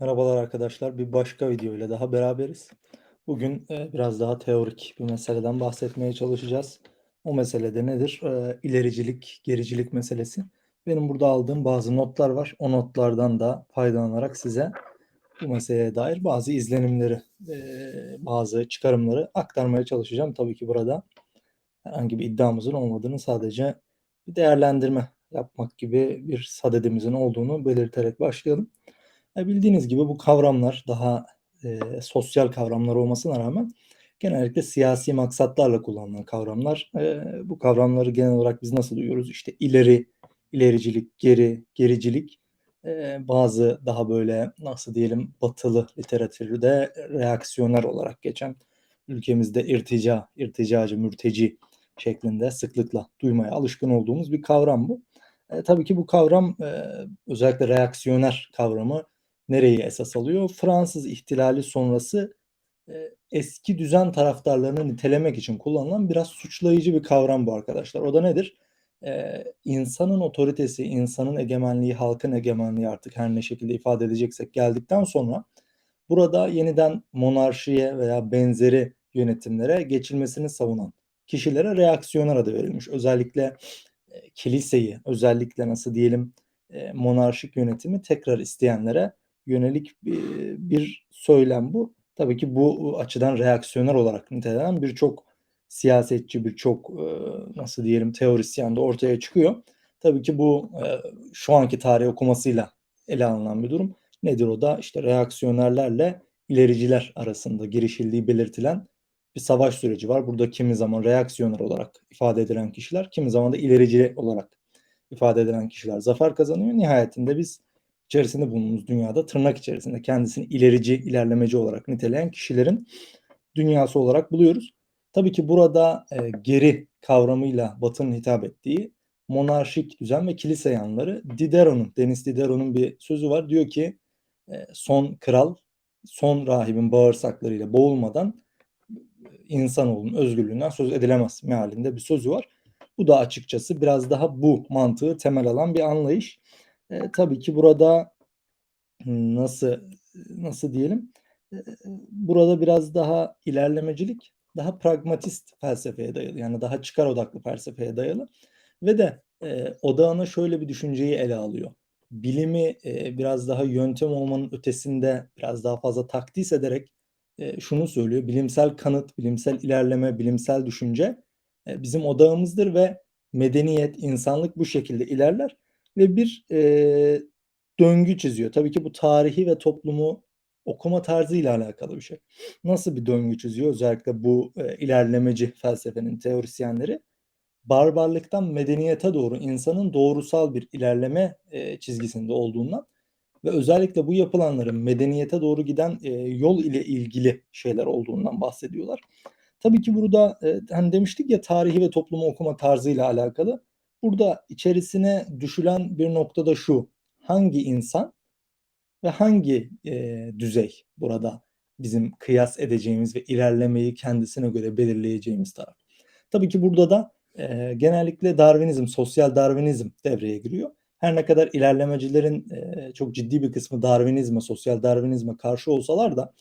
Merhabalar arkadaşlar. Bir başka video ile daha beraberiz. Bugün e, biraz daha teorik bir meseleden bahsetmeye çalışacağız. O mesele de nedir? E, ilericilik, gericilik meselesi. Benim burada aldığım bazı notlar var. O notlardan da faydalanarak size bu meseleye dair bazı izlenimleri, e, bazı çıkarımları aktarmaya çalışacağım. Tabii ki burada herhangi bir iddiamızın olmadığını sadece bir değerlendirme yapmak gibi bir sadedimizin olduğunu belirterek başlayalım. E, bildiğiniz gibi bu kavramlar daha e, sosyal kavramlar olmasına rağmen genellikle siyasi maksatlarla kullanılan kavramlar. E, bu kavramları genel olarak biz nasıl duyuyoruz? İşte ileri, ilericilik, geri, gericilik. E, bazı daha böyle nasıl diyelim batılı literatürde reaksiyoner olarak geçen ülkemizde irtica, irticacı, mürteci şeklinde sıklıkla duymaya alışkın olduğumuz bir kavram bu. E, tabii ki bu kavram e, özellikle reaksiyoner kavramı nereyi esas alıyor? Fransız ihtilali sonrası e, eski düzen taraftarlarını nitelemek için kullanılan biraz suçlayıcı bir kavram bu arkadaşlar. O da nedir? E, insanın otoritesi, insanın egemenliği, halkın egemenliği artık her ne şekilde ifade edeceksek geldikten sonra burada yeniden monarşiye veya benzeri yönetimlere geçilmesini savunan kişilere reaksiyoner adı verilmiş. Özellikle e, kiliseyi, özellikle nasıl diyelim e, monarşik yönetimi tekrar isteyenlere yönelik bir, bir söylem bu. Tabii ki bu açıdan reaksiyoner olarak nitelenen birçok siyasetçi, birçok e, nasıl diyelim teorisyen de ortaya çıkıyor. Tabii ki bu e, şu anki tarih okumasıyla ele alınan bir durum. Nedir o da? İşte reaksiyonerlerle ilericiler arasında girişildiği belirtilen bir savaş süreci var. Burada kimi zaman reaksiyoner olarak ifade edilen kişiler, kimi zaman da ilerici olarak ifade edilen kişiler zafer kazanıyor. Nihayetinde biz içerisinde bulunduğumuz dünyada tırnak içerisinde kendisini ilerici, ilerlemeci olarak niteleyen kişilerin dünyası olarak buluyoruz. Tabii ki burada e, geri kavramıyla Batı'nın hitap ettiği monarşik düzen ve kilise yanları Diderot'un, Denis Diderot'un bir sözü var. Diyor ki e, son kral son rahibin bağırsaklarıyla boğulmadan insanoğlunun özgürlüğünden söz edilemez mealinde bir sözü var. Bu da açıkçası biraz daha bu mantığı temel alan bir anlayış. E, tabii ki burada nasıl nasıl diyelim? E, burada biraz daha ilerlemecilik, daha pragmatist felsefeye dayalı. Yani daha çıkar odaklı felsefeye dayalı ve de e, odağına şöyle bir düşünceyi ele alıyor. Bilimi e, biraz daha yöntem olmanın ötesinde biraz daha fazla takdis ederek e, şunu söylüyor. Bilimsel kanıt, bilimsel ilerleme, bilimsel düşünce e, bizim odağımızdır ve medeniyet, insanlık bu şekilde ilerler ve bir e, döngü çiziyor. Tabii ki bu tarihi ve toplumu okuma tarzıyla alakalı bir şey. Nasıl bir döngü çiziyor? Özellikle bu e, ilerlemeci felsefenin teorisyenleri barbarlıktan medeniyete doğru insanın doğrusal bir ilerleme e, çizgisinde olduğundan ve özellikle bu yapılanların medeniyete doğru giden e, yol ile ilgili şeyler olduğundan bahsediyorlar. Tabii ki burada e, hani demiştik ya tarihi ve toplumu okuma tarzıyla alakalı. Burada içerisine düşülen bir noktada şu. Hangi insan ve hangi e, düzey burada bizim kıyas edeceğimiz ve ilerlemeyi kendisine göre belirleyeceğimiz taraf. Tabii ki burada da e, genellikle Darwinizm, sosyal Darwinizm devreye giriyor. Her ne kadar ilerlemecilerin e, çok ciddi bir kısmı Darwinizme, sosyal Darwinizme karşı olsalar da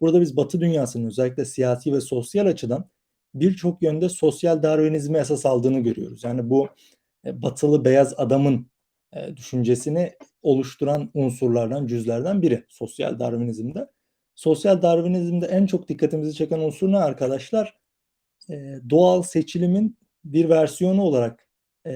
burada biz Batı dünyasının özellikle siyasi ve sosyal açıdan birçok yönde sosyal Darwinizmi esas aldığını görüyoruz. Yani bu batılı beyaz adamın e, düşüncesini oluşturan unsurlardan, cüzlerden biri sosyal Darwinizmde. Sosyal Darwinizmde en çok dikkatimizi çeken unsur ne arkadaşlar? E, doğal seçilimin bir versiyonu olarak e,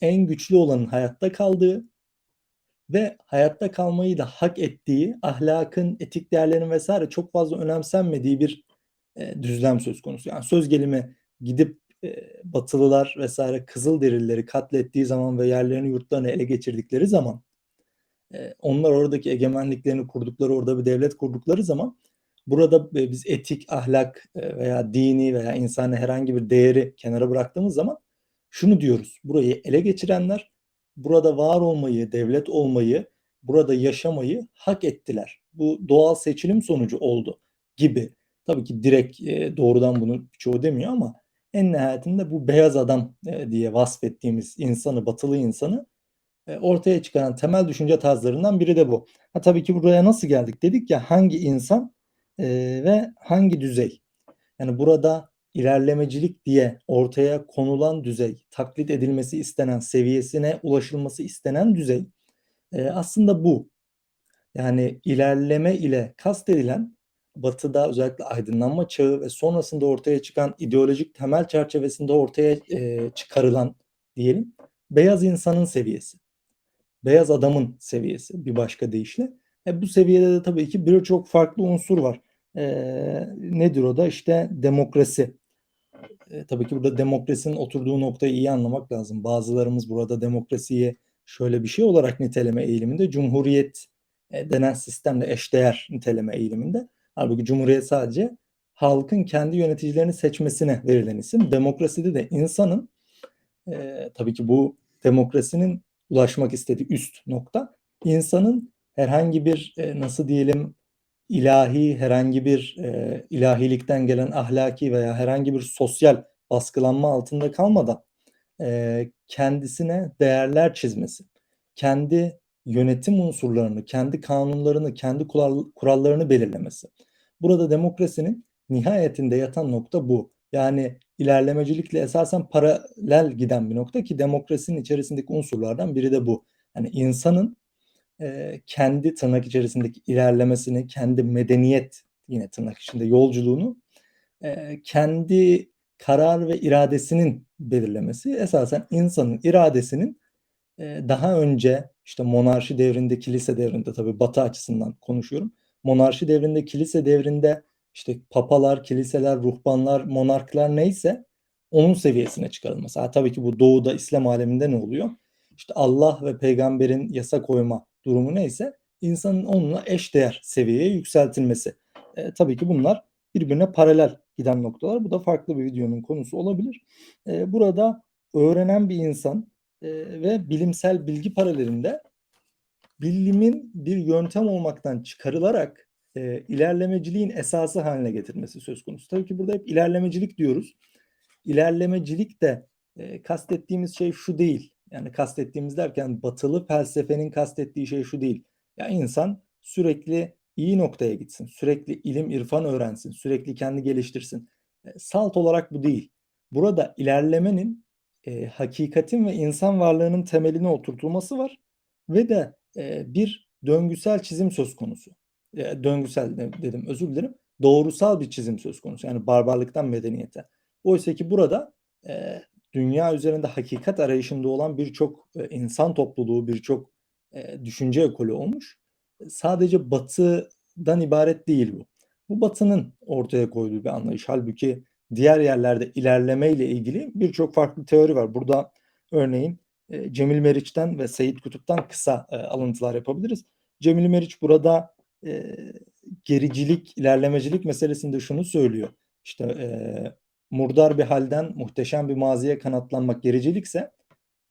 en güçlü olanın hayatta kaldığı ve hayatta kalmayı da hak ettiği, ahlakın, etik değerlerin vesaire çok fazla önemsenmediği bir e, düzlem söz konusu. Yani söz gelimi gidip e, Batılılar vesaire Kızılderilileri katlettiği zaman ve yerlerini yurtlarını ele geçirdikleri zaman onlar oradaki egemenliklerini kurdukları, orada bir devlet kurdukları zaman burada biz etik, ahlak veya dini veya insani herhangi bir değeri kenara bıraktığımız zaman şunu diyoruz. Burayı ele geçirenler burada var olmayı, devlet olmayı, burada yaşamayı hak ettiler. Bu doğal seçilim sonucu oldu gibi. Tabii ki direkt doğrudan bunu çoğu demiyor ama en nihayetinde bu beyaz adam e, diye vasfettiğimiz insanı, batılı insanı eee, ortaya çıkaran temel düşünce tarzlarından biri de bu. Ha, tabii ki buraya nasıl geldik? Dedik ya hangi insan, eee, ve hangi düzey? Yani burada ilerlemecilik diye ortaya konulan düzey, taklit edilmesi istenen, seviyesine ulaşılması istenen düzey, eee, aslında bu. Yani ilerleme ile kastedilen Batı'da özellikle aydınlanma çağı ve sonrasında ortaya çıkan ideolojik temel çerçevesinde ortaya, eee, çıkarılan diyelim, beyaz insanın seviyesi. Beyaz adamın seviyesi bir başka deyişle. E, bu seviyede de tabii ki birçok farklı unsur var. Eee, nedir o da? İşte demokrasi. Eee, tabii ki burada demokrasinin oturduğu noktayı iyi anlamak lazım. Bazılarımız burada demokrasiyi şöyle bir şey olarak niteleme eğiliminde, cumhuriyet, eee, denen sistemle eşdeğer niteleme eğiliminde. Hâlbuki cumhuriyet sadece halkın kendi yöneticilerini seçmesine verilen isim. Demokraside de insanın, eee, tabii ki bu demokrasinin ulaşmak istediği üst nokta, insanın herhangi bir, eee, nasıl diyelim, ilahi herhangi bir, eee, ilahilikten gelen ahlaki veya herhangi bir sosyal baskılanma altında kalmadan, eee, kendisine değerler çizmesi, kendi yönetim unsurlarını, kendi kanunlarını, kendi kural kurallarını belirlemesi. Burada demokrasinin nihayetinde yatan nokta bu. Yani ilerlemecilikle esasen paralel giden bir nokta ki demokrasinin içerisindeki unsurlardan biri de bu. Hani insanın, eee, kendi tırnak içerisindeki ilerlemesini, kendi medeniyet yine tırnak içinde yolculuğunu, eee, kendi karar ve iradesinin belirlemesi, esasen insanın iradesinin, daha önce işte monarşi devrinde, kilise devrinde tabii Batı açısından konuşuyorum. Monarşi devrinde, kilise devrinde işte papalar, kiliseler, ruhbanlar, monarklar neyse onun seviyesine çıkarılması. Ha, tabii ki bu Doğu'da, İslam aleminde ne oluyor? İşte Allah ve peygamberin yasa koyma durumu neyse insanın onunla eşdeğer seviyeye yükseltilmesi. Eee, tabii ki bunlar birbirine paralel giden noktalar. Bu da farklı bir videonun konusu olabilir. Eee, burada öğrenen bir insan, ve bilimsel bilgi paralelinde bilimin bir yöntem olmaktan çıkarılarak, eee, ilerlemeciliğin esası hâline getirmesi söz konusu. Tabii ki burada hep ilerlemecilik diyoruz. İlerlemecilik de, eee, kastettiğimiz şey şu değil. Yani kastettiğimiz derken Batılı felsefenin kastettiği şey şu değil. Ya insan sürekli iyi noktaya gitsin, sürekli ilim, irfan öğrensin, sürekli kendini geliştirsin. Eee, salt olarak bu değil. Burada ilerlemenin, eee, hakikatin ve insan varlığının temeline oturtulması var ve de, eee, bir döngüsel çizim söz konusu. Eee, döngüsel de dedim, özür dilerim. Doğrusal bir çizim söz konusu. Yani barbarlıktan medeniyete. Oysaki burada, eee, dünya üzerinde hakikat arayışında olan birçok, eee, insan topluluğu, birçok, eee, düşünce ekolü olmuş. Sadece Batı'dan ibaret değil bu. Bu Batı'nın ortaya koyduğu bir anlayış. Hâlbuki diğer yerlerde ilerlemeyle ilgili birçok farklı teori var. Burada örneğin, eee, Cemil Meriç'ten ve Seyyid Kutup'tan kısa, eee, alıntılar yapabiliriz. Cemil Meriç burada, eee, gericilik, ilerlemecilik meselesinde şunu söylüyor. İşte, murdar bir hâlden muhteşem bir maziye kanatlanmak gericilikse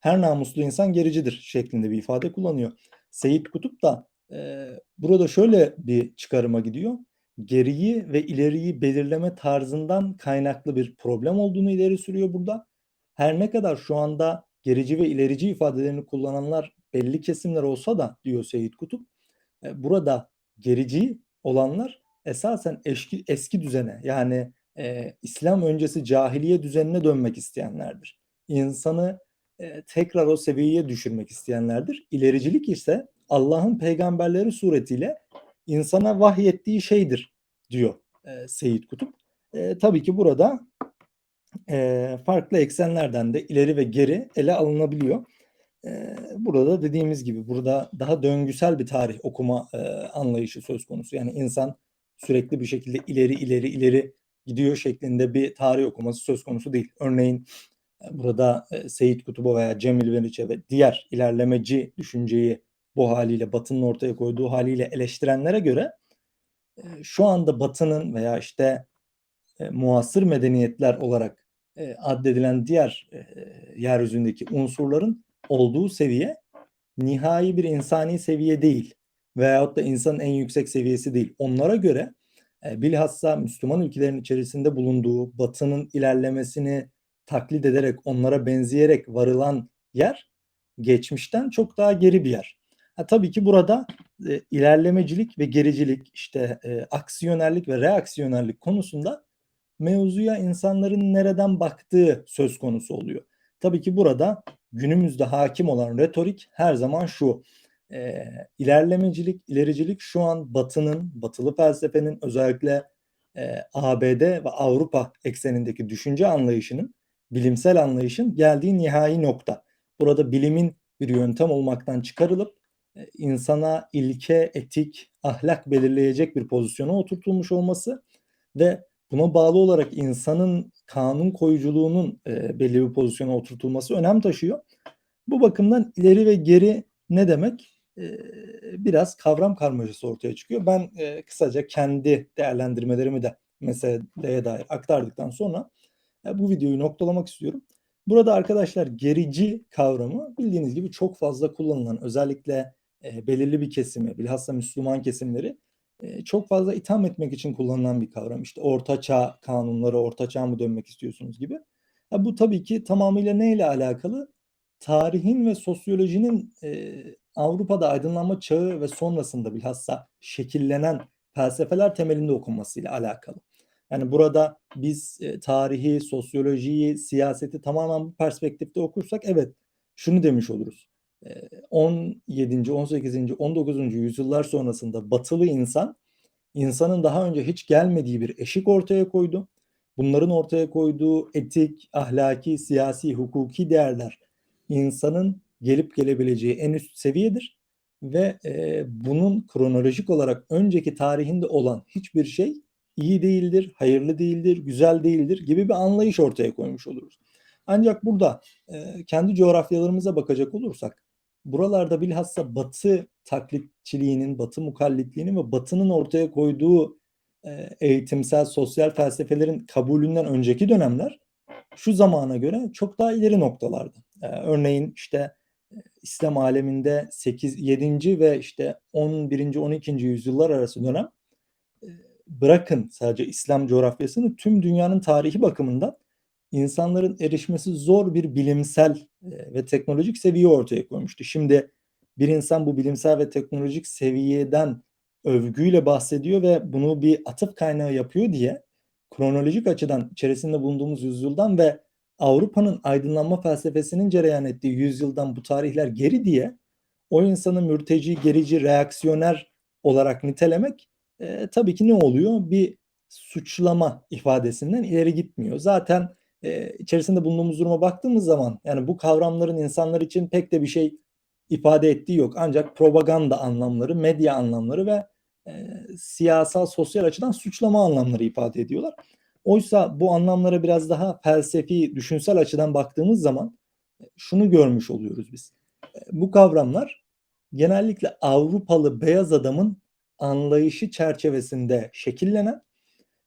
her namuslu insan gericidir şeklinde bir ifade kullanıyor. Seyyid Kutup da, eee, burada şöyle bir çıkarıma gidiyor. Geriyi ve ileriyi belirleme tarzından kaynaklı bir problem olduğunu ileri sürüyor burada. Her ne kadar şu anda gerici ve ilerici ifadelerini kullananlar belli kesimler olsa da diyor Seyyid Kutup, eee, burada gerici olanlar esasen eşki eski düzene yani, eee, İslam öncesi cahiliye düzenine dönmek isteyenlerdir. İnsanı, eee, tekrar o seviyeye düşürmek isteyenlerdir. İlericilik ise Allah'ın peygamberleri suretiyle insana vahyettiği şeydir diyor, eee, Seyyid Kutup. Eee, tabii ki burada, eee, farklı eksenlerden de ileri ve geri ele alınabiliyor. Eee, burada dediğimiz gibi burada daha döngüsel bir tarih okuma, eee, anlayışı söz konusu. Yani insan sürekli bir şekilde ileri, ileri, ileri gidiyor şeklinde bir tarih okuması söz konusu değil. Örneğin, eee, burada, eee, Seyyid Kutup'a veya Cemil Meriç'e ve diğer ilerlemeci düşünceyi bu hâliyle Batı'nın ortaya koyduğu hâliyle eleştirenlere göre, şu anda Batı'nın veya işte, eee, muasır medeniyetler olarak, eee, addedilen diğer, eee, yeryüzündeki unsurların olduğu seviye nihai bir insani seviye değil veyahut da insanın en yüksek seviyesi değil. Onlara göre, eee, bilhassa Müslüman ülkelerin içerisinde bulunduğu Batı'nın ilerlemesini taklit ederek, onlara benzeyerek varılan yer geçmişten çok daha geri bir yer. Ha, tabii ki burada e, ilerlemecilik ve gericilik, işte e, aksiyonerlik ve reaksiyonerlik konusunda mevzuya insanların nereden baktığı söz konusu oluyor. Tabii ki burada günümüzde hakim olan retorik her zaman şu. E, ilerlemecilik, ilericilik şu an Batı'nın, Batılı felsefenin özellikle e, ABD ve Avrupa eksenindeki düşünce anlayışının, bilimsel anlayışın geldiği nihai nokta. Burada bilimin bir yöntem olmaktan çıkarılıp insana ilke, etik, ahlak belirleyecek bir pozisyona oturtulmuş olması ve buna bağlı olarak insanın kanun koyuculuğunun e, belli bir pozisyona oturtulması önem taşıyor. Bu bakımdan ileri ve geri ne demek? E, biraz kavram karmaşası ortaya çıkıyor. Ben e, kısaca kendi değerlendirmelerimi de meseleye dair aktardıktan sonra e, bu videoyu noktalamak istiyorum. Burada arkadaşlar gerici kavramı bildiğiniz gibi çok fazla kullanılan özellikle e, belirli bir kesimi bilhassa Müslüman kesimleri e, çok fazla itham etmek için kullanılan bir kavram. İşte orta çağ kanunları, orta çağ mı dönmek istiyorsunuz gibi. Ya bu tabii ki tamamıyla neyle alakalı? Tarihin ve sosyolojinin e, Avrupa'da aydınlanma çağı ve sonrasında bilhassa şekillenen felsefeler temelinde okunmasıyla alakalı. Yani burada biz e, tarihi, sosyolojiyi, siyaseti tamamen bu perspektifte okursak evet şunu demiş oluruz. E, 17. 18. 19. yüzyıllar sonrasında batılı insan insanın daha önce hiç gelmediği bir eşik ortaya koydu. Bunların ortaya koyduğu etik, ahlaki, siyasi, hukuki değerler insanın gelip gelebileceği en üst seviyedir ve e, bunun kronolojik olarak önceki tarihinde olan hiçbir şey iyi değildir, hayırlı değildir, güzel değildir gibi bir anlayış ortaya koymuş oluruz. Ancak burada e, kendi coğrafyalarımıza bakacak olursak buralarda bilhassa Batı taklitçiliğinin, Batı mukallitliğinin ve Batı'nın ortaya koyduğu e, eğitimsel, sosyal felsefelerin kabulünden önceki dönemler şu zamana göre çok daha ileri noktalardı. E, örneğin işte İslam aleminde 8 7. ve işte 11. 12. yüzyıllar arası dönem bırakın sadece İslam coğrafyasını tüm dünyanın tarihi bakımından insanların erişmesi zor bir bilimsel ve teknolojik seviye ortaya koymuştu. Şimdi bir insan bu bilimsel ve teknolojik seviyeden övgüyle bahsediyor ve bunu bir atıf kaynağı yapıyor diye kronolojik açıdan içerisinde bulunduğumuz yüzyıldan ve Avrupa'nın aydınlanma felsefesinin cereyan ettiği yüzyıldan bu tarihler geri diye o insanı mürteci, gerici, reaksiyoner olarak nitelemek e, tabii ki ne oluyor? Bir suçlama ifadesinden ileri gitmiyor. Zaten e, içerisinde bulunduğumuz duruma baktığımız zaman yani bu kavramların insanlar için pek de bir şey ifade ettiği yok. Ancak propaganda anlamları, medya anlamları ve e, siyasal, sosyal açıdan suçlama anlamları ifade ediyorlar. Oysa bu anlamlara biraz daha felsefi, düşünsel açıdan baktığımız zaman e, şunu görmüş oluyoruz biz. E, bu kavramlar genellikle Avrupalı beyaz adamın anlayışı çerçevesinde şekillenen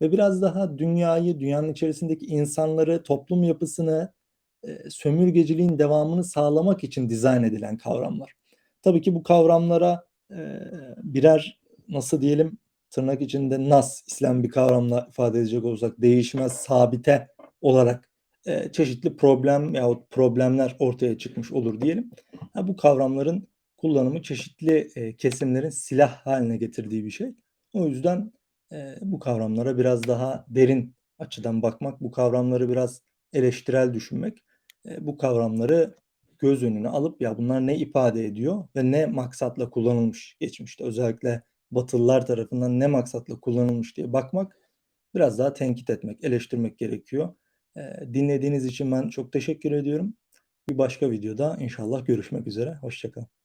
ve biraz daha dünyayı, dünyanın içerisindeki insanları, toplum yapısını, e, sömürgeciliğin devamını sağlamak için dizayn edilen kavramlar. Tabii ki bu kavramlara birer nasıl diyelim tırnak içinde nas İslam bir kavramla ifade edecek olursak değişmez sabite olarak e, çeşitli problem yahut problemler ortaya çıkmış olur diyelim. Bu kavramların kullanımı çeşitli e, kesimlerin silah haline getirdiği bir şey. O yüzden e, bu kavramlara biraz daha derin açıdan bakmak, bu kavramları biraz eleştirel düşünmek, e, bu kavramları göz önüne alıp ya bunlar ne ifade ediyor ve ne maksatla kullanılmış geçmişte özellikle Batılılar tarafından ne maksatla kullanılmış diye bakmak, biraz daha tenkit etmek, eleştirmek gerekiyor. Eee, dinlediğiniz için ben çok teşekkür ediyorum. Bir başka videoda inşallah görüşmek üzere. Hoşça kalın.